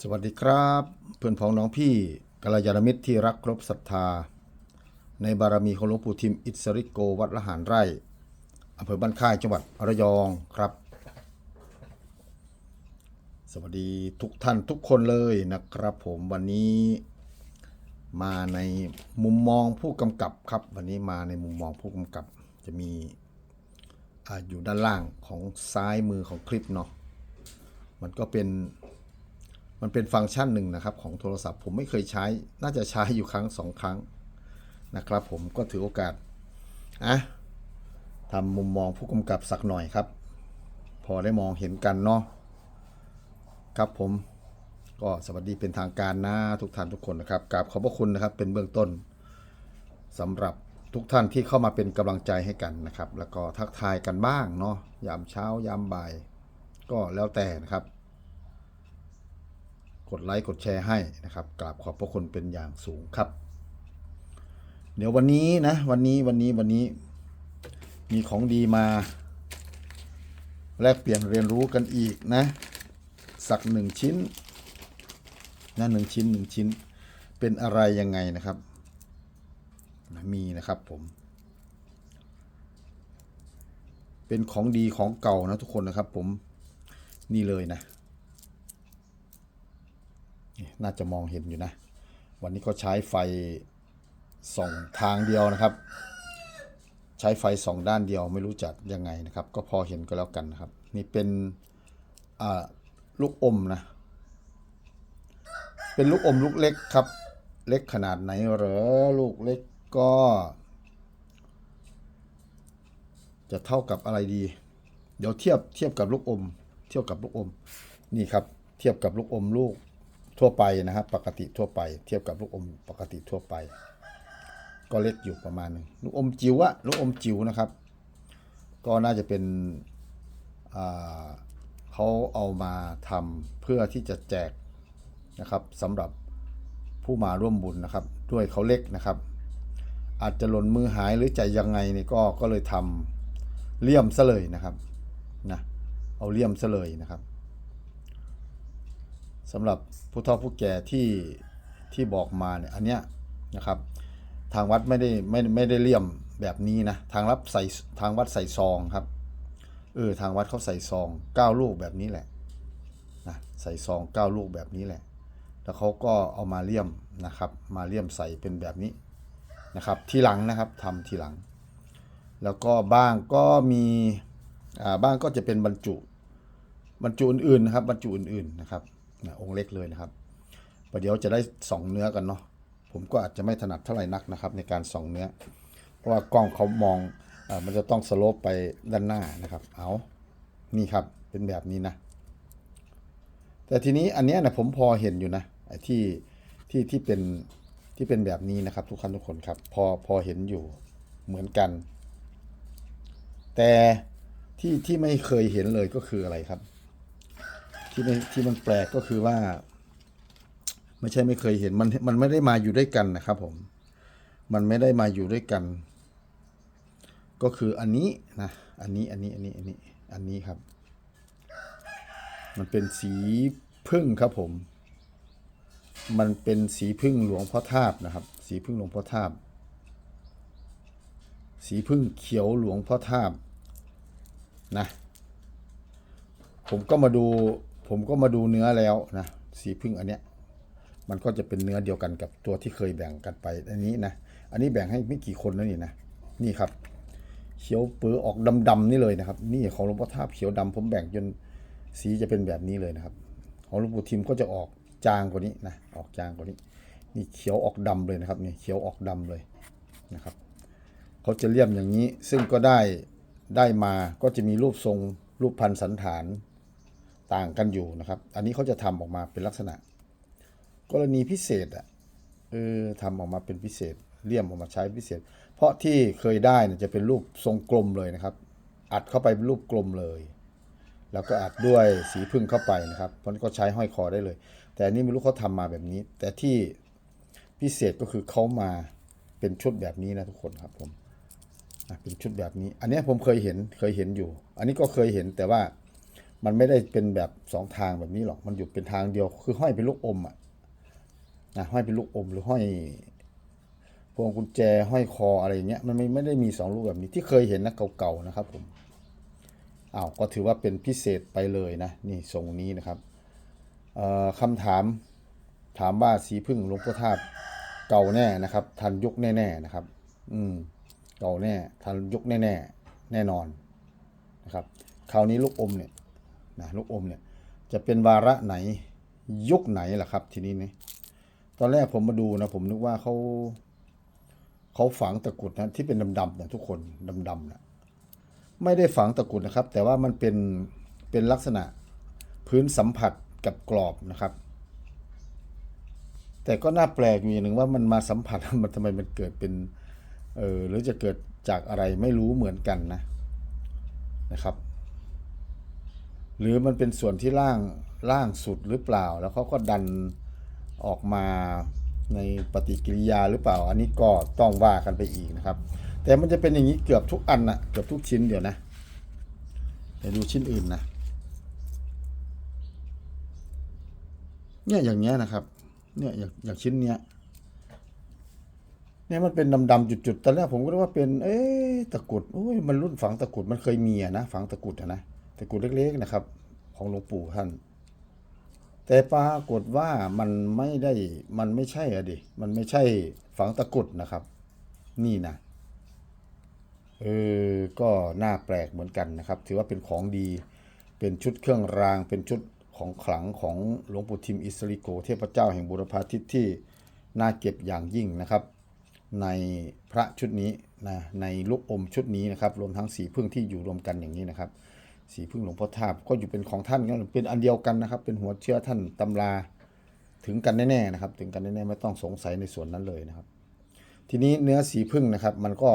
สวัสดีครับ เพื่อนพ้องน้องพี่กัลยาณมิตรที่รักครบศรัทธา ในบารมีของหลวงปู่ทิมอิสริโกวัดละหารไร่อำเภอบ้านค่ายจังหวัดระยองครับ สวัสดีทุกท่านทุกคนเลยนะครับผมวันนี้มาในมุมมองผู้กำกับครับ วันนี้มาในมุมมองผู้กำกับจะมีออยู่ด้านล่างของซ้ายมือของคลิปเนาะมันก็เป็น มันเป็นฟังก์ชันหนึ่งนะครับของโทรศัพท์ ผมไม่เคยใช้ น่าจะใช้อยู่ครั้งสองครั้งนะครับผมก็ถือโอกาสอะทำมุมมองผู้กำกับสักหน่อยครับ พอได้มองเห็นกันเนาะครับผมก็สวัสดีเป็นทางการนะทุกท่านทุกคนนะครับกราบขอบพระคุณนะครับเป็นเบื้องต้นสำหรับทุกท่านที่เข้ามาเป็นกำลังใจให้กันนะครับ แล้วก็ทักทายกันบ้างเนาะยามเช้ายามบ่าย ก็แล้วแต่นะครับ กดไลค์กดแชร์ให้นะครับกราบขอบพระคุณเป็นอย่างสูงครับ เดี๋ยววันนี้นะวันนี้วันนี้วันนี้มีของดีมา แลกเปลี่ยนเรียนรู้กันอีกนะ สักหนึ่งชิ้นนะหนึ่งชิ้นหนึ่งชิ้น เป็นอะไรยังไงนะครับนะมีนะครับผม เป็นของดีของเก่านะทุกคนนะครับผมนี่เลยนะ น่าจะมองเห็นอยู่นะ วันนี้ก็ใช้ไฟสองทางเดียวนะครับ ใช้ไฟสองด้านเดียวไม่รู้จักยังไงนะครับ ก็พอเห็นก็แล้วกันนะครับ นี่เป็นลูกอมนะ เป็นลูกอมลูกเล็กครับ เล็กขนาดไหนเหรอลูกเล็กก็ จะเท่ากับอะไรดี เดี๋ยวเทียบเทียบกับลูกอม เทียบกับลูกอม นี่ครับ เทียบกับลูกอมลูก ทั่วไปนะครับ ปกติทั่วไป เทียบกับลูกอมปกติทั่วไป ก็เล็กอยู่ประมาณหนึงลูกอมจิ๋วอะลูกอมจิ๋วนะครับ ก็น่าจะเป็นเขาเอามาทำเพื่อที่จะแจกนะครับสำหรับผู้มาร่วมบุญนะครับ ด้วยเขาเล็กนะครับ อาจจะหล่นมือหายหรือใจยังไงนี่ก็ก็เลยทำเลี่ยมซะเลยนะครับนะเอาเลี่ยมซะเลยนะครับ สำหรับผู้เฒ่าผู้แก่ที่ที่บอกมาเนี่ยอันเนี้ยนะครับ ทางวัดไม่ได้ไม่ไม่ได้เลี่ยมแบบนี้นะทางรับใส่ทางวัดใส่ซองครับเออทางวัดเขาใส่ซองเก้าลูกแบบนี้แหละนะใส่ซองเก้าลูกแบบนี้แหละ แล้วเขาก็เอามาเลี่ยมนะครับ มาเลี่ยมใส่เป็นแบบนี้นะครับ ทีหลังนะครับทำทีหลัง แล้วก็บ้างก็มีอ่าบ้างก็จะเป็นบรรจุบรรจุอื่นๆนะครับบรรจุอื่นๆนะครับ นะองค์เล็กเลยนะครับประเดี๋ยวจะได้สองเนื้อกันเนาะผมก็อาจจะไม่ถนัดเท่าไหร่นักนะครับในการส่องเนื้อ เพราะว่ากล้องเขามองอมันจะต้องสโลปไปด้านหน้านะครับ เอานี่ครับเป็นแบบนี้นะ แต่ทีนี้อันนี้นะผมพอเห็นอยู่นะไอ้ที่ที่ที่เป็นที่เป็นแบบนี้นะครับ ทุกท่านทุกคนครับ พอพอเห็นอยู่เหมือนกัน แต่ที่ที่ไม่เคยเห็นเลยก็คืออะไรครับ ที่ไม่ที่มันแปลกก็คือว่า ไม่ใช่ไม่เคยเห็นมันมันไม่ได้มาอยู่ด้วยกันนะครับ ผม มันไม่ได้มาอยู่ด้วยกัน ก็คืออันนี้นะอันนี้อันนี้อันนี้อันนี้อันนี้ครับ มันเป็นสีพึ่งครับผม มันเป็นสีพึ่งหลวงพ่อทาบนะครับ สีพึ่งหลวงพ่อทาบสีพึ่งเขียวหลวงพ่อทาบนะ ผมก็มาดู ผมก็มาดูเนื้อแล้วนะสีพึ่งอันเนี้ยมันก็จะเป็นเนื้อเดียวกันกับตัวที่เคยแบ่งกันไปอันนี้นะอันนี้แบ่งให้ไม่กี่คนแล้วนี่นะนี่ครับเขียวเปื้อออกดำๆนี่เลยนะครับ นี่ของหลวงพ่อทาบเขียวดำผมแบ่งจนสีจะเป็นแบบนี้เลยนะครับ ของหลวงปู่ทิมก็จะออกจางกว่านี้นะออกจางกว่านี้ นี่เขียวออกดำเลยนะครับนี่เขียวออกดำเลยนะครับเขาจะเลี่ยมอย่างนี้ซึ่งก็ได้ได้มาก็จะมีรูปทรงรูปพันสันฐาน ต่างกันอยู่นะครับ อันนี้เขาจะทำออกมาเป็นลักษณะ กรณีพิเศษอะเออทำออกมาเป็นพิเศษเลี่ยมออกมาใช้พิเศษ เพราะที่เคยได้เนี่ยจะเป็นรูปทรงกลมเลยนะครับ อัดเข้าไปเป็นรูปกลมเลย แล้วก็อัดด้วยสีพึ่งเข้าไปนะครับ เพราะนั้นก็ใช้ห้อยคอได้เลย แต่อันนี้ไม่รู้เขาทำมาแบบนี้ แต่ที่พิเศษก็คือเขามาเป็นชุดแบบนี้นะทุกคนครับผมเป็นชุดแบบนี้ อันนี้ผมเคยเห็นเคยเห็นอยู่ อันนี้ก็เคยเห็นแต่ว่า มันไม่ได้เป็นแบบสองทางแบบนี้หรอก มันอยู่เป็นทางเดียว คือห้อยเป็นลูกอมอะนะห้อยเป็นลูกอมหรือห้อยพวงกุญแจห้อยคออะไรเงี้ย มันไม่ไม่ได้มีสองลูกแบบนี้ที่เคยเห็นนะเก่าๆนะครับผมอ้าวก็ถือว่าเป็นพิเศษไปเลยนะ นี่ทรงนี้นะครับเอ่อคำถามถามว่าสีพึ่งหลวงพ่อธาตุเก่าแน่นะครับ ทันยุคแน่ๆนะครับ อืมเก่าแน่ ทันยุคแน่ๆแน่นอนนะครับ คราวนี้ลูกอมเนี่ย นะลูกอมเนี่ยจะเป็นวาระไหนยุคไหนล่ะครับ ทีนี้นี่ตอนแรกผมมาดูนะ ผมนึกว่าเขาเขาฝังตะกุดนะที่เป็นดำๆเนี่ยทุกคนดำๆนะไม่ได้ฝังตะกุดนะครับ แต่ว่ามันเป็นเป็นลักษณะพื้นสัมผัสกับกรอบนะครับ แต่ก็น่าแปลกอยู่อย่างหนึ่งว่ามันมาสัมผัสมันทำไมมันเกิดเป็นเออหรือจะเกิดจากอะไรไม่รู้เหมือนกันนะนะครับ หรือมันเป็นส่วนที่ล่างล่างสุดหรือเปล่า แล้วเขาก็ดันออกมาในปฏิกิริยาหรือเปล่า อันนี้ก็ต้องว่ากันไปอีกนะครับ แต่มันจะเป็นอย่างนี้เกือบทุกอันนะเกือบทุกชิ้นเดี๋ยวนะเดี๋ยวดูชิ้นอื่นนะเนี่ยอย่างเงี้ยนะครับ เนี่ยอย่างอย่างชิ้นเนี้ยเนี่ยมันเป็นดำๆจุดๆตอนแรกผมก็นึกว่าเป็น เอ๊ะตะกุดโอ้ยมันรุ่นฝังตะกุดมันเคยมีอะนะฝังตะกุดอะนะ ตะกุดเล็กๆนะครับ ของหลวงปู่ท่าน แต่ปรากฏว่ามันไม่ได้มันไม่ใช่อะดิมันไม่ใช่ฝังตะกุดนะครับ นี่นะเออก็น่าแปลกเหมือนกันนะครับ ถือว่าเป็นของดีเป็นชุดเครื่องราง เป็นชุดของขลังของหลวงปู่ทิมอิสริโก เทพเจ้าแห่งบุรพาทิตที่น่าเก็บอย่างยิ่งนะครับ ในพระชุดนี้นะในลูกอมชุดนี้นะครับ รวมทั้งสีพึ่งที่อยู่รวมกันอย่างนี้นะครับ สีพึ่งหลวงพ่อทาบก็อยู่เป็นของท่านก็เป็นอันเดียวกันนะครับ เป็นหัวเชื้อท่านตำราถึงกันแน่ๆนะครับ ถึงกันแน่ๆไม่ต้องสงสัยในส่วนนั้นเลยนะครับ ทีนี้เนื้อสีพึ่งนะครับ มันก็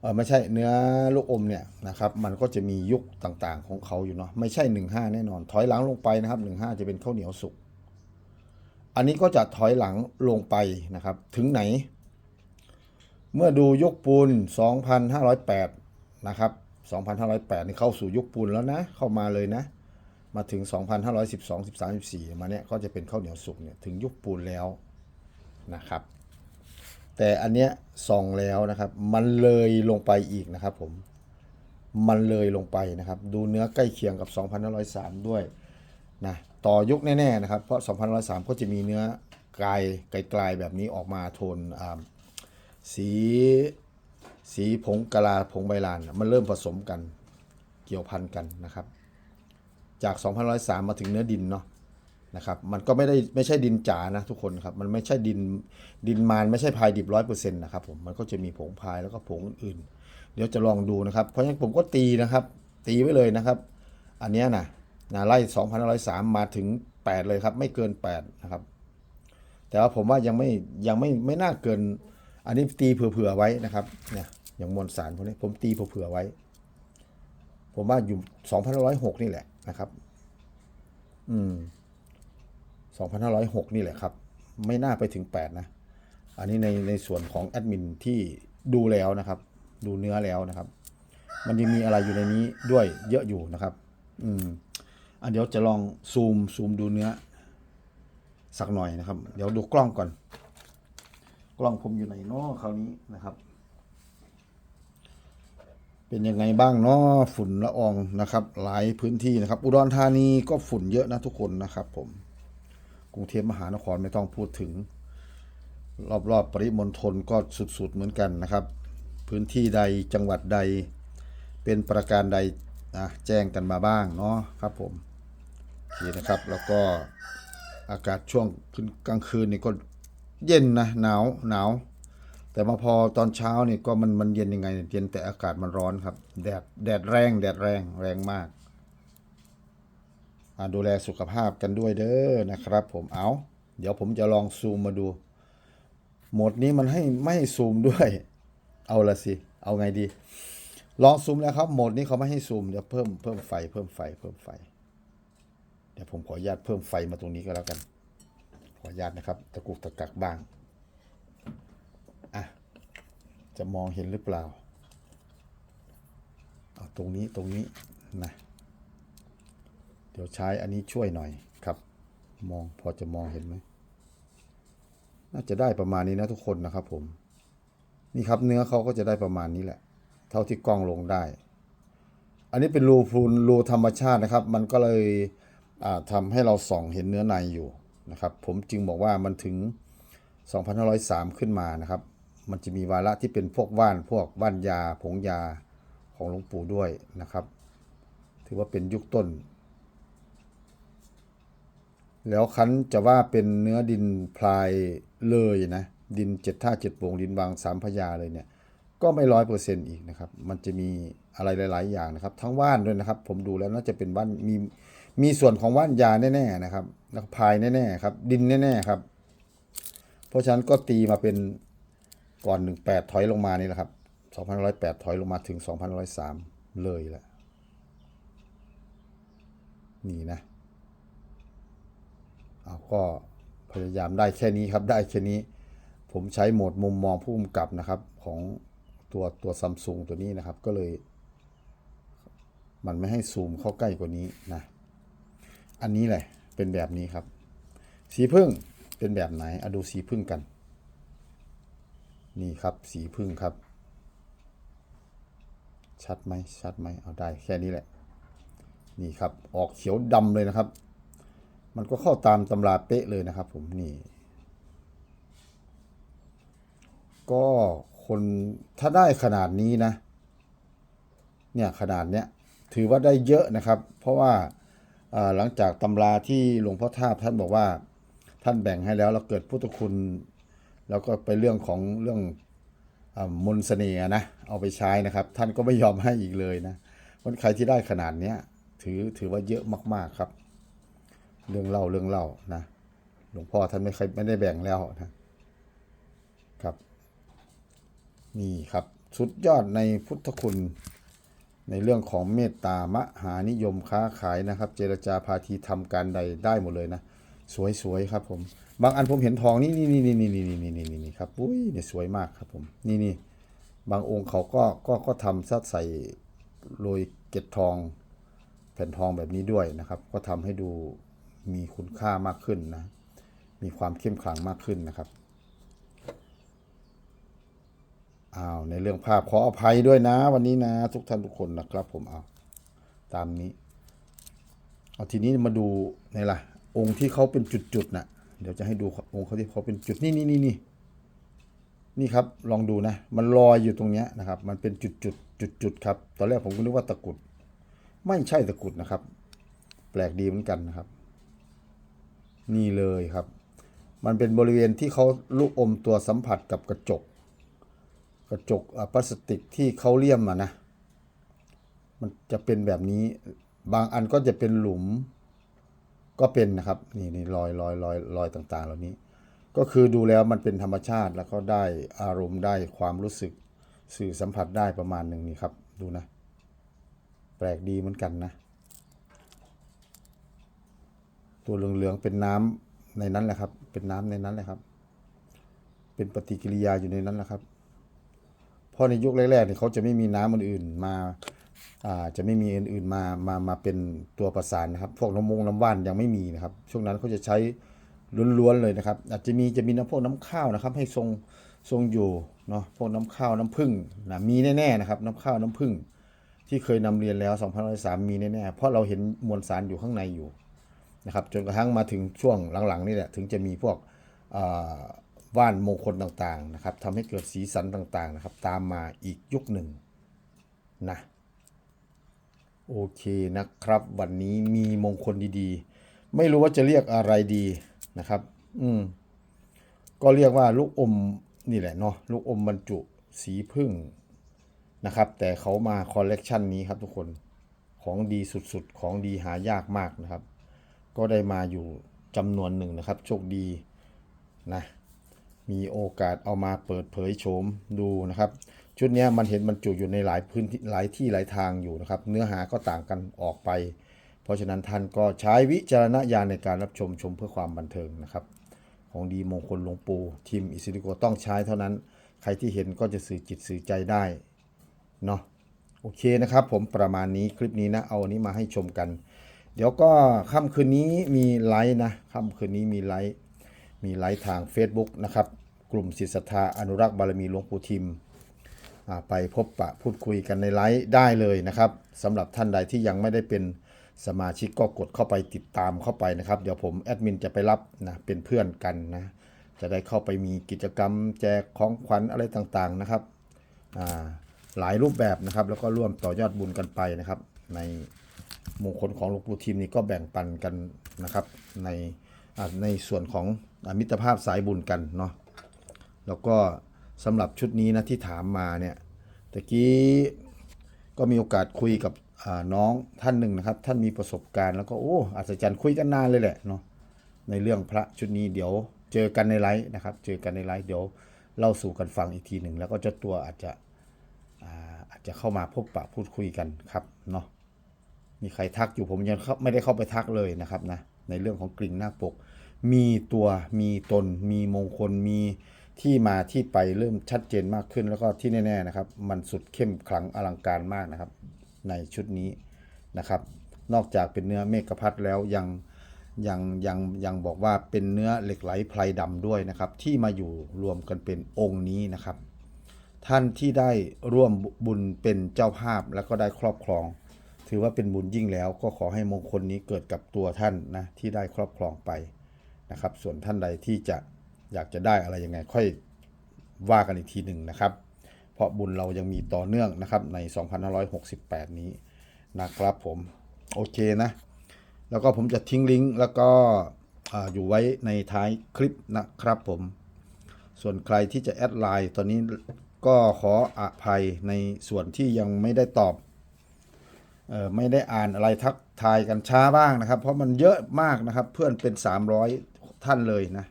เออไม่ใช่เนื้อลูกอมเนี่ยนะครับ มันก็จะมียุคต่างๆของเขาอยู่เนาะไม่ใช่ 15 แน่นอน ถอยหลังลงไปนะครับ 15 จะเป็นข้าวเหนียวสุกอันนี้ก็จะถอยหลังลงไปนะครับ ถึงไหน เมื่อดูยุคปูน 2,508 นะครับ 2,508 นี่เข้าสู่ยุคปูนแล้วนะ เข้ามาเลยนะ มาถึง 2,512 13 14 มาเนี่ยก็จะเป็นข้าวเหนียวสุกเนี่ยถึงยุคปูนแล้วนะครับ แต่อันเนี้ยส่องแล้วนะครับ มันเลยลงไปอีกนะครับผมมันเลยลงไปนะครับ ดูเนื้อใกล้เคียงกับ 2,503 ด้วยนะต่อยุคแน่ๆนะครับ เพราะ 2,503 ก็จะมีเนื้อกลายไกลๆแบบนี้ออกมาโทนอ่าสี สีผงกะลาผงใบลานมันเริ่มผสมกันเกี่ยวพันกันนะครับ จาก2,103มาถึงเนื้อดินเนาะนะครับ มันก็ไม่ได้ไม่ใช่ดินจ๋านะทุกคนครับ มันไม่ใช่ดินดินมานไม่ใช่พายดิบร้อยเปอร์เซ็นต์นะครับผม มันก็จะมีผงพายแล้วก็ผงอื่น เดี๋ยวจะลองดูนะครับ เพราะฉะนั้นผมก็ตีนะครับ ตีไว้เลยนะครับ อันนี้นะนะไล่2,103 มาถึง 8 เลยครับ ไม่เกิน 8 นะครับ แต่ว่าผมว่ายังไม่ยังไม่ไม่น่าเกิน อันนี้ตีเผื่อๆไว้นะครับ เนี่ย อย่างมวลสารพวกนี้ผมตีเผื่อไว้ ผมว่าอยู่2,506นี่แหละนะครับ อืม2,506นี่แหละครับ ไม่น่าไปถึง8นะ อันนี้ในในส่วนของแอดมินที่ดูแล้วนะครับ ดูเนื้อแล้วนะครับ มันยังมีอะไรอยู่ในนี้ด้วยเยอะอยู่นะครับ อืมอะเดี๋ยวจะลองซูมซูมดูเนื้อ สักหน่อยนะครับ เดี๋ยวดูกล้องก่อน กล้องผมอยู่ไหนเนาะคราวนี้นะครับ เป็นยังไงบ้างเนาะฝุ่นละอองนะครับ หลายพื้นที่นะครับ อุดรธานีก็ฝุ่นเยอะนะทุกคนนะครับผมกรุงเทพมหานครไม่ต้องพูดถึง รอบๆปริมณฑลก็สุดๆเหมือนกันนะครับ พื้นที่ใดจังหวัดใด เป็นประการใดอะแจ้งกันมาบ้างเนาะครับผมโอเคนะครับแล้วก็อากาศช่วงกลางคืนนี่ก็เย็นนะหนาวหนาว แต่มาพอตอนเช้านี่ก็มันมันเย็นยังไง เย็นแต่อากาศมันร้อนครับ แดดแดดแรง แดดแรงแรงมากอะดูแลสุขภาพกันด้วยเด้อนะครับ ผมเอาเดี๋ยวผมจะลองซูมมาดูโหมดนี้มันให้ไม่ให้ซูมด้วย เอาละสิ เอาไงดี ลองซูมแล้วครับโหมดนี้เขาไม่ให้ซูมเดี๋ยวเพิ่มเพิ่มไฟเพิ่มไฟเพิ่มไฟ เดี๋ยวผมขออนุญาตเพิ่มไฟมาตรงนี้ก็แล้วกัน ขออนุญาตนะครับ ตะกุกตะกักบ้าง จะมองเห็นหรือเปล่าเอาตรงนี้ตรงนี้นะเดี๋ยวใช้อันนี้ช่วยหน่อยครับ มองพอจะมองเห็นไหมน่าจะได้ประมาณนี้นะทุกคนนะครับผม นี่ครับเนื้อเขาก็จะได้ประมาณนี้แหละ เท่าที่กล้องลงได้ อันนี้เป็นรูพรุนรูธรรมชาตินะครับ มันก็เลยอ่าทำให้เราส่องเห็นเนื้อในอยู่นะครับ ผมจึงบอกว่ามันถึง2503 ขึ้นมานะครับ มันจะมีวาระที่เป็นพวกว่านพวกว่านยาผงยาของหลวงปู่ด้วยนะครับ ถือว่าเป็นยุคต้น แล้วคันจะว่าเป็นเนื้อดินพลายเลยนะดินเจ็ดท่าเจ็ดโป่งดินบางสามพยาเลยเนี่ยก็ไม่ร้อยเปอร์เซ็นต์อีกนะครับ มันจะมีอะไรหลาย ๆ อย่างนะครับ ทั้งว่านด้วยนะครับ ผมดูแล้วน่าจะเป็นว่านมีมีส่วนของว่านยาแน่ ๆ นะครับแล้วพายแน่ ๆ ครับ ดินแน่ ๆ ครับ เพราะฉะนั้นก็ตีมาเป็น ก่อน 18 ถอยลงมานี่แหละครับ2,108 ถอยลงมาถึง 2,103 เลยแหละนี่นะเอาก็พยายามได้แค่นี้ครับได้แค่นี้ ผมใช้โหมดมุมมองผู้กำกับนะครับของตัวตัวซัมซุงตัวนี้นะครับก็เลย มันไม่ให้ซูมเข้าใกล้กว่านี้นะ อันนี้แหละเป็นแบบนี้ครับ สีพึ่งเป็นแบบไหนอะดูสีพึ่งกัน นี่ครับสีพึ่งครับ ชัดไหมชัดไหมเอาได้แค่นี้แหละ นี่ครับออกเขียวดำเลยนะครับ มันก็เข้าตามตำราเป๊ะเลยนะครับ ผมนี่ ก็คนถ้าได้ขนาดนี้นะ เนี่ยขนาดเนี้ยถือว่าได้เยอะนะครับ เพราะว่าหลังจากตำราที่หลวงพ่อท่าท่านบอกว่า ท่านแบ่งให้แล้วเราเกิดพุทธคุณ แล้วก็ไปเรื่องของเรื่องอมนต์เสน่ห์นะเอาไปใช้นะครับ ท่านก็ไม่ยอมให้อีกเลยนะคนใครที่ได้ขนาดเนี้ยถือถือว่าเยอะมากๆครับ เรื่องเล่าเรื่องเล่านะหลวงพ่อท่านไม่เคยไม่ได้แบ่งแล้วนะครับ นี่ครับสุดยอดในพุทธคุณในเรื่องของเมตตามหานิยมค้าขายนะครับ เจรจาพาทีทำการใดได้หมดเลยนะ สวยๆครับผมบางอันผมเห็นทองนี่นี่นี่นี่นี่นี่นี่นี่นี่นี่ครับอุ้ยเนี่ยสวยมากครับผมนี่นี่บางองค์เขาก็ก็ก็ทำซัดใส่โรยเกล็ดทอง แผ่นทองแบบนี้ด้วยนะครับ ก็ทำให้ดูมีคุณค่ามากขึ้นนะ มีความเข้มขลังมากขึ้นนะครับอ้าวในเรื่องภาพขออภัยด้วยนะ วันนี้นะ ทุกท่านทุกคนนะครับ ผมเอาตามนี้เอาทีนี้มาดูในล่ะ องค์ที่เขาเป็นจุดๆนะเดี๋ยวจะให้ดูองค์เขาที่เขาเป็นจุดนี่นี่นี่นี่นี่ครับ ลองดูนะ มันลอยอยู่ตรงเนี้ยนะครับ มันเป็นจุดจุดจุดจุดๆครับ ตอนแรกผมก็นึกว่าตะกุด ไม่ใช่ตะกุดนะครับ แปลกดีเหมือนกันนะครับ นี่เลยครับ มันเป็นบริเวณที่เขาลูกอมตัวสัมผัสกับกระจก กระจกอะพลาสติกที่เขาเลี่ยมอะนะ มันจะเป็นแบบนี้ บางอันก็จะเป็นหลุม ก็เป็นนะครับนี่นี่รอยรอยรอยรอยต่างๆ เหล่านี้ ก็คือดูแล้วมันเป็นธรรมชาติแล้วก็ได้อารมณ์ได้ความรู้สึกสื่อสัมผัสได้ประมาณหนึ่งนี่ครับ ดูนะ แปลกดีเหมือนกันนะ ตัวเหลืองๆเป็นน้ำในนั้นแหละครับ เป็นน้ำในนั้นแหละครับ เป็นปฏิกิริยาอยู่ในนั้นแหละครับเพราะในยุคแรกๆเนี่ยเขาจะไม่มีน้ำอื่นๆมา จะไม่มีอื่นๆมามามาเป็นตัวประสานนะครับ พวกน้ำมงน้ำว่านยังไม่มีนะครับ ช่วงนั้นเขาจะใช้ล้วนๆเลยนะครับ อาจจะมีจะมีน้ำพวกน้ำข้าวนะครับ ให้ทรงทรงอยู่เนาะพวกน้ำข้าวน้ำผึ้งนะมีแน่ๆนะครับ น้ำข้าวน้ำผึ้งที่เคยนำเรียนแล้ว2003มีแน่ๆเพราะเราเห็นมวลสารอยู่ข้างในอยู่นะครับจนกระทั่งมาถึงช่วงหลังๆนี่แหละถึงจะมีพวกว่านมงคลต่างๆนะครับทำให้เกิดสีสันต่างๆนะครับ ตามมาอีกยุคหนึ่งนะ โอเคนะครับ วันนี้มีมงคลดีๆ ไม่รู้ว่าจะเรียกอะไรดีนะครับ อืม ก็เรียกว่าลูกอมนี่แหละเนาะลูกอมบรรจุสีพึ่งนะครับ แต่เขามาคอลเลกชันนี้ครับทุกคนของดีสุดๆ ของดีหายากมากนะครับ ก็ได้มาอยู่จำนวนหนึ่งนะครับ โชคดีนะ มีโอกาสเอามาเปิดเผยโฉมดูนะครับ ชุดนี้มันเห็นบรรจุอยู่ในหลายพื้นที่หลายที่หลายทางอยู่นะครับ เนื้อหาก็ต่างกันออกไป เพราะฉะนั้นท่านก็ใช้วิจารณญาณในการรับชมชมเพื่อความบันเทิงนะครับ ของดีมงคลหลวงปู่ทีมอิสิริโกต้องใช้เท่านั้น ใครที่เห็นก็จะสื่อจิตสื่อใจได้เนาะโอเคนะครับผมประมาณนี้คลิปนี้นะเอาอันนี้มาให้ชมกัน เดี๋ยวก็ค่ำคืนนี้มีไลฟ์นะค่ำคืนนี้มีไลฟ์มีไลฟ์ทาง Facebook นะครับ กลุ่มศิษย์ศรัทธาอนุรักษ์บารมีหลวงปู่ทิม ไปพบปะพูดคุยกันในไลฟ์ได้เลยนะครับสำหรับท่านใดที่ยังไม่ได้เป็นสมาชิกก็กดเข้าไปติดตามเข้าไปนะครับ เดี๋ยวผมแอดมินจะไปรับนะเป็นเพื่อนกันนะจะได้เข้าไปมีกิจกรรมแจกของขวัญอะไรต่างๆนะครับหลายรูปแบบนะครับ แล้วก็ร่วมต่อยอดบุญกันไปนะครับ ในมงคลของหลวงปู่ทิมนี่ก็แบ่งปันกันนะครับในในส่วนของอมิตรภาพสายบุญกันเนาะแล้วก็ สำหรับชุดนี้นะที่ถามมาเนี่ยตะกี้ก็มีโอกาสคุยกับน้องท่านหนึ่งนะครับ ท่านมีประสบการณ์แล้วก็โอ้อัศจรรย์คุยกันนานเลยแหละเนาะในเรื่องพระชุดนี้เดี๋ยวเจอกันในไลฟ์นะครับ เจอกันในไลฟ์เดี๋ยวเล่าสู่กันฟังอีกทีหนึ่งแล้วก็เจ้าตัวอาจจะอาจจะเข้ามาพบปะพูดคุยกันครับเนาะมีใครทักอยู่ผมยังไม่ได้เข้าไปทักเลยนะครับนะในเรื่องของกริ่งหน้าปก มีตัวมีตน มีมงคลมี ที่มาที่ไปเริ่มชัดเจนมากขึ้นแล้วก็ที่แน่ๆนะครับ มันสุดเข้มขลังอลังการมากนะครับ ในชุดนี้นะครับ นอกจากเป็นเนื้อเมฆพัดแล้วยังยังยังยังบอกว่าเป็นเนื้อเหล็กไหลไพรดำด้วยนะครับ ที่มาอยู่รวมกันเป็นองค์นี้นะครับ ท่านที่ได้ร่วมบุญเป็นเจ้าภาพแล้วก็ได้ครอบครอง ถือว่าเป็นบุญยิ่งแล้วก็ขอให้มงคลนี้เกิดกับตัวท่านนะที่ได้ครอบครองไปนะครับ ส่วนท่านใดที่จะ อยากจะได้อะไรยังไงค่อยว่ากันอีกทีหนึ่งนะครับ เพราะบุญเรายังมีต่อเนื่องนะครับใน 2568 นี้นะครับผมโอเคนะ แล้วก็ผมจะทิ้งลิงก์แล้วก็อ่าอยู่ไว้ในท้ายคลิปนะครับผม ส่วนใครที่จะแอดไลน์ตอนนี้ก็ขออภัยในส่วนที่ยังไม่ได้ตอบออไม่ได้อ่านอะไรทักทายกันช้าบ้างนะครับ เพราะมันเยอะมากนะครับ เพื่อนเป็น 300 ท่านเลยนะ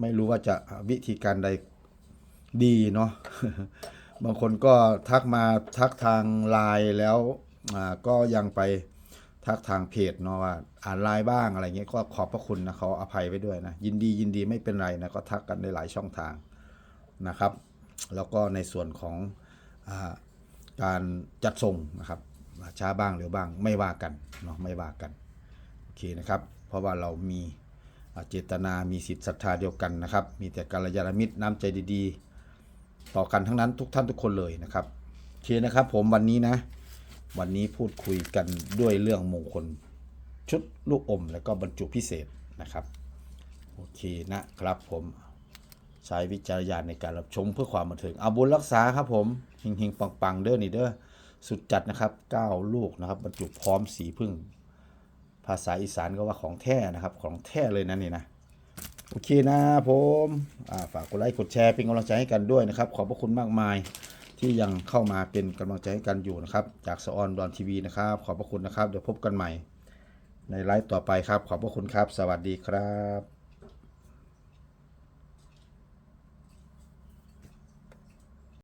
ไม่รู้ว่าจะวิธีการใดดีเนาะบางคนก็ทักมาทักทางไลน์แล้วก็ยังไปทักทางเพจเนาะว่าอ่านไลน์บ้างอะไรเงี้ยก็ขอบพระคุณนะเขาอภัยไว้ด้วยนะ ยินดียินดีไม่เป็นไรนะก็ทักกันได้หลายช่องทางนะครับ แล้วก็ในส่วนของอการจัดส่งนะครับช้าบ้างเร็วบ้างไม่ว่ากันเนาะไม่ว่ากันโอเคนะครับ เพราะว่าเรามี เจตนามีสิทธิศรัทธาเดียวกันนะครับ มีแต่กัลยาณมิตรน้ำใจดีๆ ต่อกันทั้งนั้นทุกท่านทุกคนเลยนะครับโอเคนะครับผมวันนี้นะ วันนี้พูดคุยกันด้วยเรื่องมงคล ชุดลูกอมแล้วก็บรรจุพิเศษนะครับโอเคนะครับผมใช้วิจารณญาณในการรับชมเพื่อความบันเทิงเอาบุญรักษาครับผมเฮงๆปังๆเด้อนี่เด้อสุดจัดนะครับ 9 ลูกนะครับบรรจุพร้อมสีพึ่ง ภาษาอีสานก็ว่าของแท้นะครับ ของแท้เลยนะนี่นะ โอเคนะผมฝากกดไลค์กดแชร์เป็นกำลังใจให้กันด้วยนะครับ ขอบพระคุณมากมายที่ยังเข้ามาเป็นกำลังใจให้กันอยู่นะครับ จากสออนดอนทีวีนะครับ ขอบพระคุณนะครับ เดี๋ยวพบกันใหม่ ในไลฟ์ต่อไปครับ ขอบพระคุณครับ สวัสดีครับ